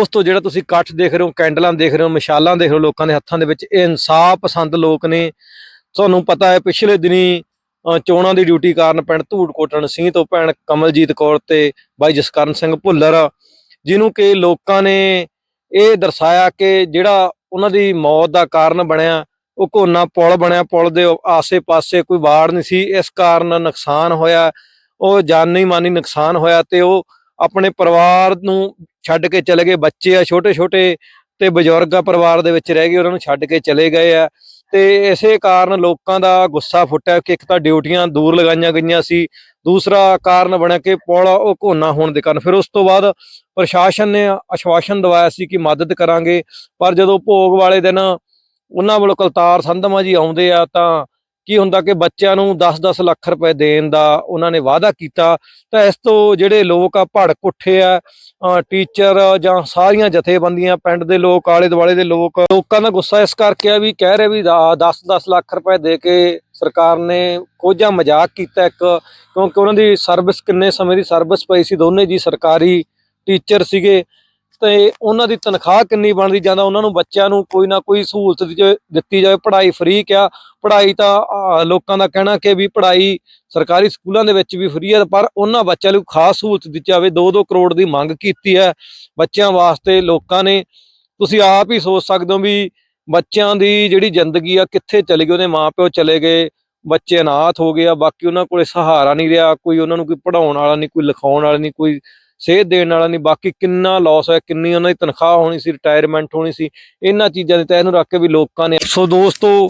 ਦੋਸਤੋ, ਜਿਹੜਾ ਤੁਸੀਂ ਇਕੱਠ ਦੇਖ ਰਹੇ ਹੋ, ਕੈਂਡਲਾਂ ਦੇਖ ਰਹੇ ਹੋ, ਮਸ਼ਾਲਾਂ ਦੇਖ ਰਹੇ ਹੋ ਲੋਕਾਂ ਦੇ ਹੱਥਾਂ ਦੇ ਵਿੱਚ, ਇਹ ਇਨਸਾਫ ਪਸੰਦ ਲੋਕ ਨੇ। ਤੁਹਾਨੂੰ ਪਤਾ ਹੈ, ਪਿਛਲੇ ਦਿਨੀ ਚੋਣਾਂ ਦੀ ਡਿਊਟੀ ਕਾਰਨ ਪਿੰਡ ਧੂੜਕੋਟਣ ਸਿੰਘ ਤੋਂ ਭੈਣ ਕਮਲਜੀਤ ਕੌਰ ਤੇ ਬਾਈ ਜਸਕਰਨ ਸਿੰਘ ਭੁੱਲਰ, ਜਿਹਨੂੰ ਕਿ ਲੋਕਾਂ ਨੇ ਇਹ ਦਰਸਾਇਆ ਕਿ ਜਿਹੜਾ ਉਹਨਾਂ ਦੀ ਮੌਤ ਦਾ ਕਾਰਨ ਬਣਿਆ, ਉਹ ਕੋਨਾ ਪੁਲ ਬਣਿਆ, ਪੁਲ ਦੇ ਆਸੇ-ਪਾਸੇ ਕੋਈ ਵਾੜ ਨਹੀਂ ਸੀ। ਇਸ ਕਾਰਨ ਨੁਕਸਾਨ ਹੋਇਆ, ਉਹ ਜਾਨੀ ਮਾਨੀ ਨੁਕਸਾਨ ਹੋਇਆ ਤੇ ਉਹ ਆਪਣੇ ਪਰਿਵਾਰ ਨੂੰ ਛੱਡ ਕੇ ਚਲੇ ਗਏ, ਬੱਚੇ ਆ ਛੋਟੇ ਛੋਟੇ ਤੇ ਬਜ਼ੁਰਗ ਆ ਪਰਿਵਾਰ ਦੇ ਵਿੱਚ ਰਹਿ ਗਏ, ਉਹਨਾਂ ਨੂੰ ਛੱਡ ਕੇ ਚਲੇ ਗਏ ਆ। ਤੇ ਇਸੇ ਕਾਰਨ ਲੋਕਾਂ ਦਾ ਗੁੱਸਾ ਫੁੱਟਿਆ ਕਿ ਇੱਕ ਤਾਂ ਡਿਊਟੀਆਂ ਦੂਰ ਲਗਾਈਆਂ ਗਈਆਂ ਸੀ, ਦੂਸਰਾ ਕਾਰਨ ਬਣਿਆ ਕਿ ਪੁਲ ਉਹ ਘੋਨਾ ਹੋਣ ਦੇ ਕਾਰਨ। ਫਿਰ ਉਸ ਤੋਂ ਬਾਅਦ ਪ੍ਰਸ਼ਾਸਨ ਨੇ ਆਸ਼ਵਾਸਨ ਦਵਾਇਆ ਸੀ ਕਿ ਮਦਦ ਕਰਾਂਗੇ, ਪਰ ਜਦੋਂ ਭੋਗ ਵਾਲੇ ਦਿਨ ਉਹਨਾਂ ਵੱਲੋਂ ਕਲਤਾਰ ਸੰਧਮਾ ਜੀ ਆਉਂਦੇ ਆ ਤਾਂ ਕੀ ਹੁੰਦਾ ਕਿ ਬੱਚਿਆਂ ਨੂੰ 10-10 ਲੱਖ ਰੁਪਏ ਦੇਣ ਦਾ ਉਹਨਾਂ ਨੇ ਵਾਅਦਾ ਕੀਤਾ, ਤਾਂ ਇਸ ਤੋਂ ਜਿਹੜੇ ਲੋਕ ਆ ਭੜਕ ਉੱਠੇ ਆ ਟੀਚਰ ਜਾਂ ਸਾਰੀਆਂ ਜਥੇਬੰਦੀਆਂ, ਪਿੰਡ ਦੇ ਲੋਕ ਆਲੇ ਦੁਆਲੇ ਦੇ ਲੋਕ, ਲੋਕਾਂ ਦਾ ਗੁੱਸਾ ਇਸ ਕਰਕੇ ਆ ਵੀ ਕਹਿ ਰਹੇ ਵੀ 10-10 ਲੱਖ ਰੁਪਏ ਦੇ ਕੇ ਸਰਕਾਰ ਨੇ ਕੋਝਾ ਮਜ਼ਾਕ ਕੀਤਾ ਇੱਕ, ਕਿਉਂਕਿ ਉਹਨਾਂ ਦੀ ਸਰਵਿਸ ਕਿੰਨੇ ਸਮੇਂ ਦੀ ਸਰਵਿਸ ਪਈ ਸੀ, ਦੋਨੇ ਜੀ ਸਰਕਾਰੀ ਟੀਚਰ ਸੀਗੇ। ਤੇ ਉਹਨਾਂ ਦੀ ਤਨਖਾਹ ਕਿੰਨੀ ਬਣਦੀ ਜਾਂਦਾ ਉਹਨਾਂ ਨੂੰ ਬੱਚਿਆਂ ਨੂੰ ਕੋਈ ਨਾ ਕੋਈ ਸਹੂਲਤ ਦਿੱਤੀ- ਜਾਵੇ। ਪੜ੍ਹਾਈ ਫ੍ਰੀ ਕਿਆ, ਪੜ੍ਹਾਈ ਤਾਂ ਲੋਕਾਂ ਦਾ ਕਹਿਣਾ ਕਿ ਵੀ ਪੜ੍ਹਾਈ ਸਰਕਾਰੀ ਸਕੂਲਾਂ ਦੇ ਵਿੱਚ ਵੀ ਫ੍ਰੀ ਹੈ, ਪਰ ਉਹਨਾਂ ਬੱਚਿਆਂ ਲਈ ਖਾਸ ਸਹੂਲਤ ਦਿੱਤੀ ਜਾਵੇ। 2-2 ਕਰੋੜ ਦੀ ਮੰਗ ਕੀਤੀ ਹੈ ਬੱਚਿਆਂ ਵਾਸਤੇ, ਲੋਕਾਂ ਨੇ। ਤੁਸੀਂ ਆਪ ਹੀ ਸੋਚ ਸਕਦੇ ਹੋ ਵੀ ਬੱਚਿਆਂ ਦੀ ਜਿਹੜੀ ਜ਼ਿੰਦਗੀ ਆ, ਕਿੱਥੇ ਚਲੇ ਗਈ? ਉਹਦੇ ਮਾਪਿਓ ਚਲੇ ਗਏ, ਬੱਚੇ ਅਨਾਥ ਹੋ ਗਏ ਆ, ਬਾਕੀ ਉਹਨਾਂ ਕੋਲੇ ਸਹਾਰਾ ਨਹੀਂ ਰਿਹਾ, ਕੋਈ ਉਹਨਾਂ ਨੂੰ ਕੋਈ ਪੜਾਉਣ ਵਾਲਾ ਨਹੀਂ, ਕੋਈ ਲਿਖਾਉਣ ਵਾਲਾ ਨਹੀਂ, ਕੋਈ ਸੇਧ ਦੇਣ ਵਾਲਾ ਨਹੀਂ, ਬਾਕੀ ਕਿੰਨਾ ਲਾਸ ਹੋਇਆ, ਕਿੰਨੀ ਉਹਨਾਂ ਦੀ ਤਨਖਾਹ ਹੋਣੀ ਸੀ ਰਿਟਾਇਰਮੈਂਟ ਹੋਣੀ ਸੀ, ਇਹਨਾਂ ਚੀਜ਼ਾਂ ਦੇ ਤਹਿ ਨੂੰ ਰੱਖ ਕੇ ਵੀ ਲੋਕਾਂ ਨੇ ਸੋ ਦੋਸਤੋ,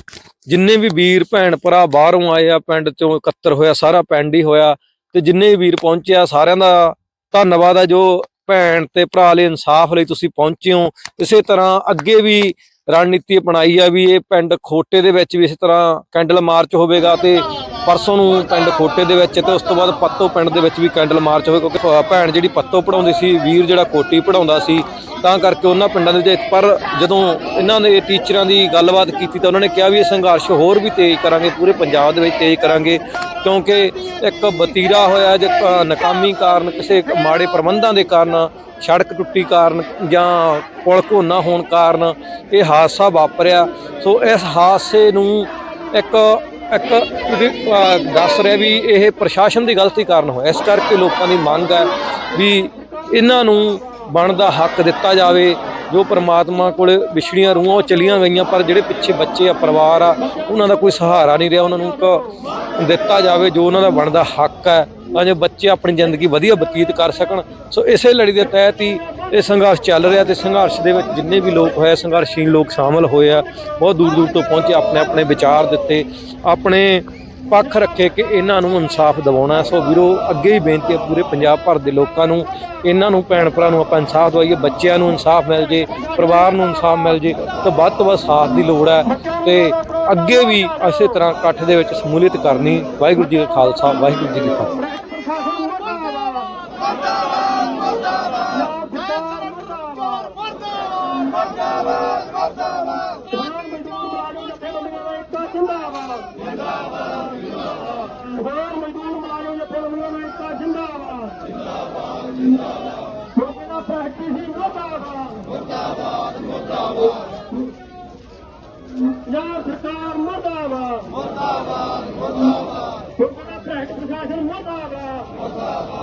ਜਿੰਨੇ ਵੀ ਵੀਰ ਭੈਣ ਭਰਾ ਬਾਹਰੋਂ ਆਏ ਆ, ਪਿੰਡ ਚੋਂ ਇਕੱਤਰ ਹੋਇਆ, ਸਾਰਾ ਪਿੰਡ ਹੀ ਹੋਇਆ, ਤੇ ਜਿੰਨੇ ਵੀਰ ਪਹੁੰਚੇ ਆ, ਸਾਰਿਆਂ ਦਾ ਧੰਨਵਾਦ ਆ ਜੋ ਭੈਣ ਤੇ ਭਰਾ ਲਈ ਇਨਸਾਫ ਲਈ ਤੁਸੀਂ ਪਹੁੰਚੇ ਹੋ। ਇਸੇ ਤਰ੍ਹਾਂ ਅੱਗੇ ਵੀ ਰਣਨੀਤੀ ਅਪਣਾਈ ਆ ਵੀ ਇਹ ਪਿੰਡ ਖੋਟੇ ਦੇ ਵਿੱਚ ਵੀ ਇਸ ਤਰ੍ਹਾਂ ਕੈਂਡਲ ਮਾਰਚ ਹੋਵੇਗਾ ਤੇ ਪਰਸੋਂ ਨੂੰ ਪਿੰਡ ਖੋਟੇ ਦੇ ਵਿੱਚ ਤੇ ਉਸ ਤੋਂ ਬਾਅਦ ਪੱਤੋ ਪਿੰਡ ਦੇ ਵਿੱਚ ਵੀ ਕੈਂਡਲ ਮਾਰਚ ਹੋਵੇ ਕਿਉਂਕਿ ਭੈਣ ਜਿਹੜੀ ਪੱਤੋ ਪੜਾਉਂਦੀ ਸੀ, ਵੀਰ ਜਿਹੜਾ ਕੋਟੀ ਪੜਾਉਂਦਾ ਸੀ ਤਾਂ ਕਰਕੇ ਉਹਨਾਂ ਪਿੰਡਾਂ ਦੇ ਵਿੱਚ, ਪਰ ਜਦੋਂ ਇਹਨਾਂ ਨੇ ਟੀਚਰਾਂ ਦੀ ਗੱਲਬਾਤ ਕੀਤੀ ਤਾਂ ਉਹਨਾਂ ਨੇ ਕਿਹਾ ਵੀ ਇਹ ਸੰਘਰਸ਼ ਹੋਰ ਵੀ ਤੇਜ਼ ਕਰਾਂਗੇ, ਪੂਰੇ ਪੰਜਾਬ ਦੇ ਵਿੱਚ ਤੇਜ਼ ਕਰਾਂਗੇ, ਕਿਉਂਕਿ ਇੱਕ ਬਤੀਰਾ ਹੋਇਆ ਜੇ ਨਾਕਾਮੀ ਕਾਰਨ, ਕਿਸੇ ਮਾੜੇ ਪ੍ਰਬੰਧਾਂ ਦੇ ਕਾਰਨ, ਸੜਕ ਟੁੱਟੀ ਕਾਰਨ ਜਾਂ ਪੁਲ ਘੋਨਾ ਹੋਣ ਕਾਰਨ ਇਹ ਹਾਦਸਾ ਵਾਪਰਿਆ। ਸੋ ਇਸ ਹਾਦਸੇ ਨੂੰ ਇੱਕ ਇੱਕ ਦੱਸ ਰਿਹਾ ਵੀ ਇਹ ਪ੍ਰਸ਼ਾਸਨ ਦੀ ਗਲਤੀ ਕਾਰਨ ਹੋਇਆ। ਇਸ ਕਰਕੇ ਲੋਕਾਂ ਦੀ ਮੰਗ ਹੈ ਵੀ ਇਹਨਾਂ ਨੂੰ ਬਣਦਾ ਹੱਕ ਦਿੱਤਾ ਜਾਵੇ, ਜੋ ਪ੍ਰਮਾਤਮਾ ਕੋਲ ਵਿਛੜੀਆਂ ਰੂਹਾਂ ਉਹ ਚਲੀਆਂ ਗਈਆਂ, ਪਰ ਜਿਹੜੇ ਪਿੱਛੇ ਬੱਚੇ ਆ, ਪਰਿਵਾਰ ਆ, ਉਹਨਾਂ ਦਾ ਕੋਈ ਸਹਾਰਾ ਨਹੀਂ ਰਿਹਾ, ਉਹਨਾਂ ਨੂੰ ਇੱਕ ਦਿੱਤਾ ਜਾਵੇ ਜੋ ਉਹਨਾਂ ਦਾ ਬਣਦਾ ਹੱਕ ਹੈ, ਤਾਂ ਜੋ ਬੱਚੇ ਆਪਣੀ ਜ਼ਿੰਦਗੀ ਵਧੀਆ ਬਤੀਤ ਕਰ ਸਕਣ। ਸੋ ਇਸੇ ਲੜੀ ਦੇ ਤਹਿਤ ਹੀ ਇਹ ਸੰਘਰਸ਼ ਚੱਲ ਰਿਹਾ ਤੇ ਸੰਘਰਸ਼ ਦੇ ਵਿੱਚ ਜਿੰਨੇ ਵੀ ਲੋਕ ਹੋਏ ਸੰਘਰਸ਼ੀ ਲੋਕ ਸ਼ਾਮਲ ਹੋਏ ਆ, ਬਹੁਤ ਦੂਰ ਦੂਰ ਤੋਂ ਪਹੁੰਚੇ ਆਪਣੇ ਆਪਣੇ ਵਿਚਾਰ ਦਿੱਤੇ, ਆਪਣੇ ਪੱਖ ਰੱਖੇ ਕਿ ਇਹਨਾਂ ਨੂੰ ਇਨਸਾਫ ਦਿਵਾਉਣਾ ਸੋ ਵੀਰੋ, ਅੱਗੇ ਹੀ ਬੇਨਤੀ ਹੈ ਪੂਰੇ ਪੰਜਾਬ ਭਰ ਦੇ ਲੋਕਾਂ ਨੂੰ, ਇਹਨਾਂ ਨੂੰ, ਭੈਣ ਭਰਾ ਨੂੰ ਆਪਾਂ ਇਨਸਾਫ ਦਵਾਈਏ, ਬੱਚਿਆਂ ਨੂੰ ਇਨਸਾਫ ਮਿਲ ਜੇ, ਪਰਿਵਾਰ ਨੂੰ ਇਨਸਾਫ ਮਿਲ ਜੇ, ਤਾਂ ਵੱਧ ਤੋਂ ਵੱਧ ਸਾਥ ਦੀ ਲੋੜ ਹੈ। ਤੇ ਅੱਗੇ ਵੀ ਇਸੇ ਤਰ੍ਹਾਂ ਇਕੱਠ ਦੇ ਵਿੱਚ ਸਮੂਲੀਅਤ ਕਰਨੀ। ਵਾਹਿਗੁਰੂ ਜੀ ਕਾ ਖਾਲਸਾ, ਵਾਹਿਗੁਰੂ ਜੀ ਕੀ ਫਤਿਹ। ਹੋਰ ਮਜ਼ਦੂਰ ਮੁਲਾਜ਼ਮ ਜਥੇਬੰਦੀਆਂ ਨੂੰ ਇਕਤਾ ਜਿੰਦਾਬਾਦ ਜਿੰਦਾਬਾਦ। ਜਿੰਦਾਬਾਦ। ਲੋਕਾਂ ਦਾ ਪ੍ਰੈਕਟਿਸ ਹੀ ਮੁਰਦਾਬਾਦ। ਮੁਰਦਾਬਾਦ ਮੁਰਦਾਬਾਦ। ਯਾਰ ਸਰਕਾਰ ਮੁਰਦਾਬਾਦ। ਮੁਰਦਾਬਾਦ ਮੁਰਦਾਬਾਦ। ਲੋਕਾਂ ਦਾ ਪ੍ਰੈਕਟਿਸ ਪ੍ਰਸ਼ਾਸਨ ਮੁਰਦਾਬਾਦ। ਮੁਰਦਾਬਾਦ।